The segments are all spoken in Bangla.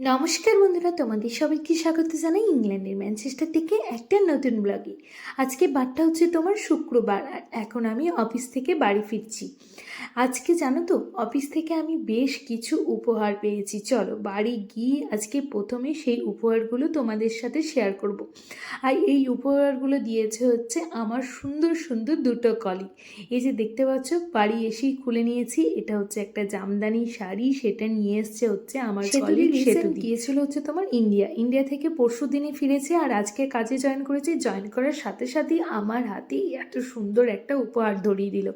নমস্কার বন্ধুরা তোমাদের সবাইকে স্বাগত জানাই ইংল্যান্ডের ম্যানচেস্টার থেকে একটা নতুন ব্লগে। আজকে বারটা হচ্ছে তোমার শুক্রবার আর এখন আমি অফিস থেকে বাড়ি ফিরছি। আজকে জানো তো অফিস থেকে আমি বেশ কিছু উপহার পেয়েছি। চলো বাড়ি গিয়ে আজকে প্রথমে সেই উপহারগুলো তোমাদের সাথে শেয়ার করব। আর এই উপহারগুলো দিয়েছে হচ্ছে আমার সুন্দর সুন্দর দুটো কলি। এই যে দেখতে পাচ্ছ বাড়ি এসেই খুলে নিয়েছি। এটা হচ্ছে একটা জামদানি শাড়ি সেটা নিয়ে এসছে হচ্ছে আমার কলিগ সেতু গিয়েছিল হচ্ছে তোমার ইন্ডিয়া ইন্ডিয়া থেকে পরশু দিনে ফিরেছে আর আজকে কাজে জয়েন করেছি। জয়েন করার সাথে সাথেই আমার হাতে এত সুন্দর একটা উপহার ধরিয়ে দিল।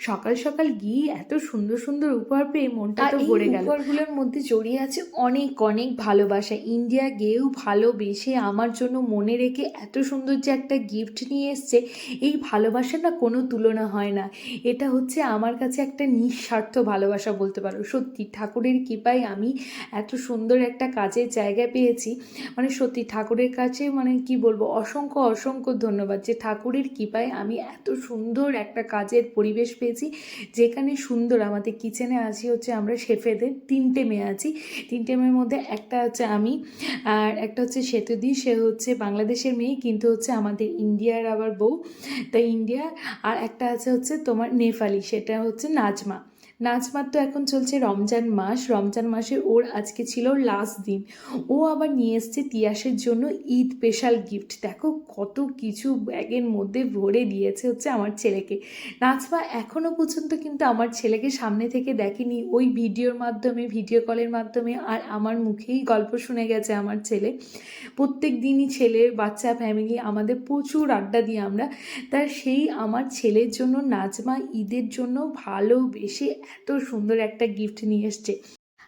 সকাল সকাল গিয়ে এত সুন্দর সুন্দর উপহার পেয়ে মনটা তো ভরে গেল। উপহারগুলোর মধ্যে জড়িয়ে আছে অনেক অনেক ভালোবাসা। ইন্ডিয়া গিয়েও ভালোবেসে আমার জন্য মনে রেখে এত সুন্দর যে একটা গিফট নিয়ে এসছে এই ভালোবাসা না কোনো তুলনা হয় না। এটা হচ্ছে আমার কাছে একটা নিঃস্বার্থ ভালোবাসা বলতে পারো। সত্যি ঠাকুরের কৃপায় আমি এত সুন্দর একটা কাজের জায়গা পেয়েছি। মানে সত্যি ঠাকুরের কাছে মানে কি বলব, অসংখ্য অসংখ্য ধন্যবাদ যে ঠাকুরের কৃপায় আমি এত সুন্দর একটা কাজের পরিবেশ পেয়েছি। যেখানে সুন্দর আমাদের কিচেনে আছি হচ্ছে আমরা শেফেদের তিনটে মেয়ে আছি। তিনটে মেয়ের মধ্যে একটা হচ্ছে আমি আর একটা হচ্ছে সেতুদি, সে হচ্ছে বাংলাদেশের মেয়ে, কিন্তু হচ্ছে আমাদের ইন্ডিয়ার আবার বউ। তাই ইন্ডিয়া আর একটা আছে হচ্ছে তোমার নেপালি, সেটা হচ্ছে নাজমা। নাজমার তো এখন চলছে রমজান মাস। রমজান মাসে ওর আজকে ছিল লাস্ট দিন। ও আবার নিয়ে এসছে তিয়াসের জন্য ঈদ স্পেশাল গিফট দেখো কত কিছু ব্যাগের মধ্যে ভরে দিয়েছে হচ্ছে আমার ছেলেকে। নাজমা এখনও পর্যন্ত কিন্তু আমার ছেলেকে সামনে থেকে দেখেনি। ওই ভিডিওর মাধ্যমে ভিডিও কলের মাধ্যমে আর আমার মুখেই গল্প শুনে গেছে আমার ছেলে। প্রত্যেক দিনই ছেলে, বাচ্চা ফ্যামিলি আমাদের প্রচুর আড্ডা দিই আমরা। তার সেই আমার ছেলের জন্য নাজমা ঈদের জন্য ভালোবেসে এত সুন্দর একটা গিফট নিয়ে এসছে।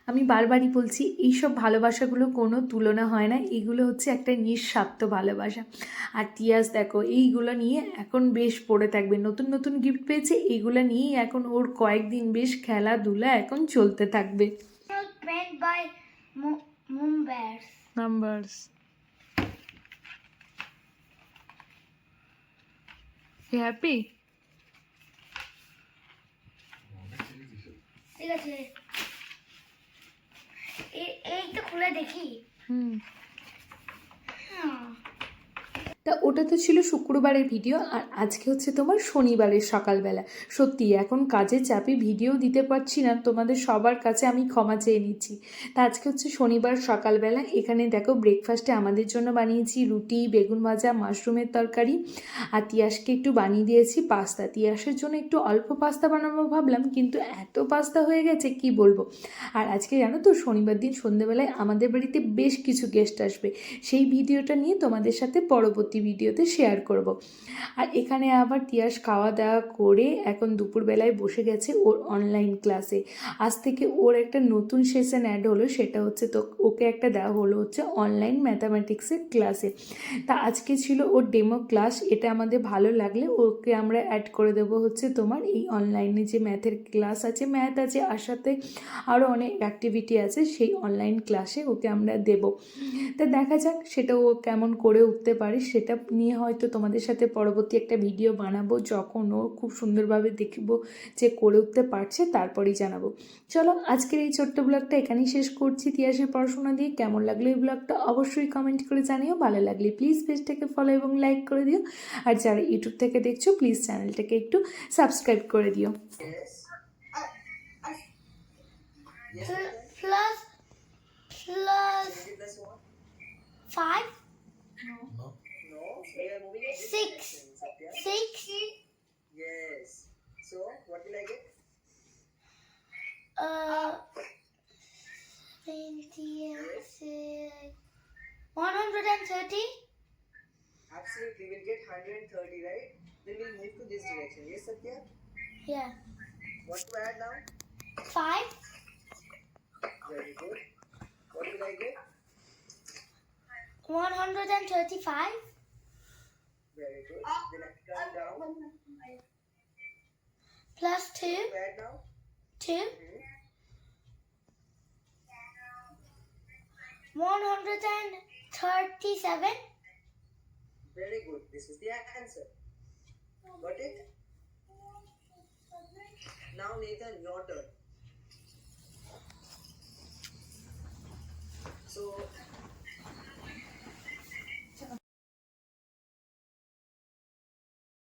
আমি বারবারই বলছি এইসব ভালোবাসাগুলো কোনো তুলনা হয় না এগুলো হচ্ছে একটা নিঃস্বার্থ ভালোবাসা। আর তিয়াস দেখো এইগুলো নিয়ে এখন বেশ পড়ে থাকবে। নতুন নতুন গিফট পেয়েছে এইগুলো নিয়েই এখন ওর কয়েকদিন বেশ খেলাধুলা এখন চলতে থাকবে। নাম্বারস হ্যাপি ঠিক আছে এই তো খুলে দেখি হুম। তা ওটা তো ছিল শুক্রবারের ভিডিও আর আজকে হচ্ছে তোমার শনিবারের সকালবেলা। সত্যি, এখন কাজের চাপে ভিডিও দিতে পারছি না, তোমাদের সবার কাছে আমি ক্ষমা চেয়ে নিচ্ছি। তা আজকে হচ্ছে শনিবার সকালবেলা, এখানে দেখো ব্রেকফাস্টে আমাদের জন্য বানিয়েছি রুটি, বেগুন ভাজা, মাশরুমের তরকারি। আর তিয়াসকে একটু বানিয়ে দিয়েছি পাস্তা। তিয়াসের জন্য একটু অল্প পাস্তা বানাবো ভাবলাম, কিন্তু এত পাস্তা হয়ে গেছে, কি বলব? আর আজকে জানো তো, শনিবার দিন সন্ধ্যেবেলায় আমাদের বাড়িতে বেশ কিছু গেস্ট আসবে। সেই ভিডিওটা নিয়ে তোমাদের সাথে পরবর্তী ভিডিওতে শেয়ার করব। আর এখানে আবার তিয়াস খাওয়া দাওয়া করে এখন দুপুরবেলায় বসে গেছে ওর অনলাইন ক্লাসে আজ থেকে ওর একটা নতুন সেশন অ্যাড হলো, সেটা হচ্ছে তো, ওকে একটা দেওয়া হলো হচ্ছে অনলাইন ম্যাথামেটিক্সের ক্লাসে তা আজকে ছিল ওর ডেমো ক্লাস এটা আমাদের ভালো লাগলে ওকে আমরা অ্যাড করে দেবো হচ্ছে তোমার এই অনলাইনে যে ম্যাথের ক্লাস আছে ম্যাথ আছে, আর সাথে আরও অনেক অ্যাক্টিভিটি আছে, সেই অনলাইন ক্লাসে ওকে আমরা দেব। তা দেখা যাক সেটা ও কেমন করে উঠতে পারে, সেটা নিয়ে হয়তো তোমাদের সাথে পরবর্তী একটা ভিডিও বানাবো যখন ও খুব সুন্দরভাবে দেখব যে করে উঠতে পারছে তারপরেই জানাব। চলো আজকের এই ছোট্ট ব্লগটা এখানেই শেষ করছি। ইতিহাসের পড়াশোনা দিয়ে কেমন লাগল এই ব্লগটা অবশ্যই কমেন্ট করে জানিও। ভালো লাগলে প্লিজ পেজটাকে ফলো এবং লাইক করে দিও। আর যারা ইউটিউব থেকে দেখছ প্লিজ চ্যানেলটাকে একটু সাবস্ক্রাইব করে দিও। Pl- plus plus five? No. We are moving at this Six. direction, Satya. six Yes. So, what will I get? uh twenty six one hundred and thirty Absolutely, we'll get 130, right? Then we'll move to this direction. Yes, Satya? yeah What to add now? five Very good. What will I get? Very good. Down. Plus Two. Now? Two. Mm-hmm. 137. Very good. This is the answer. Got it? Now, Nathan, your turn.